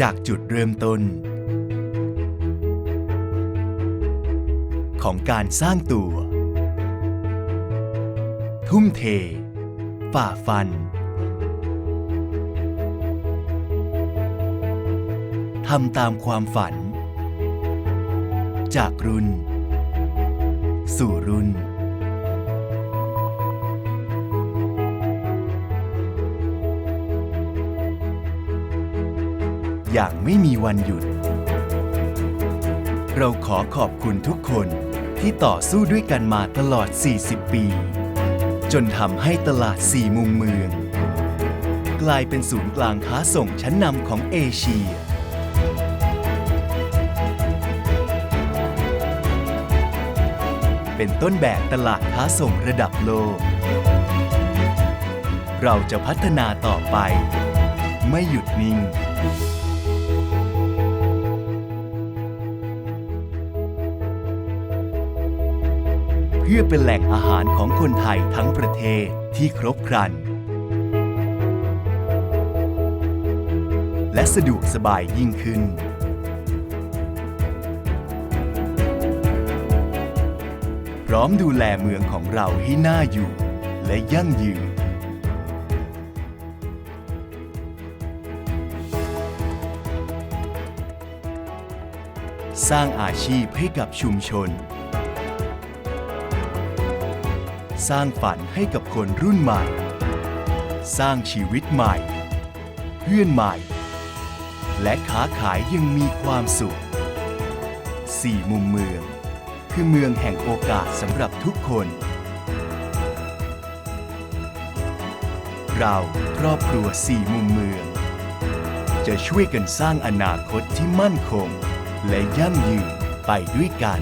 จากจุดเริ่มต้น ของการสร้างตัว ทุ่มเท ฝ่าฟันทำตามความฝัน จากรุ่น สู่รุ่น อย่างไม่มีวันหยุด เราขอขอบคุณทุกคนที่ต่อสู้ด้วยกันมาตลอด 40 ปี จนทำให้ตลาดสี่มุมเมือง กลายเป็นศูนย์กลางค้าส่งชั้นนำของเอเชีย เป็นต้นแบบตลาดค้าส่งระดับโลก เราจะพัฒนาต่อไป ไม่หยุดนิ่ง เพื่อเป็นแหล่งอาหารของคนไทยทั้งประเทศที่ครบครัน และสะดวกสบายยิ่งขึ้น พร้อมดูแลเมืองของเราให้น่าอยู่ และยั่งยืนสร้างอาชีพให้กับชุมชน สร้างฝันให้กับคนรุ่นใหม่ สร้างชีวิตใหม่ เพื่อนใหม่ และค้าขายยังมีความสุขสี่มุมเมือง คือเมืองแห่งโอกาสสำหรับทุกคน เราครอบครัวสี่มุมเมือง จะช่วยกันสร้างอนาคตที่มั่นคง และยั่งยืนไปด้วยกัน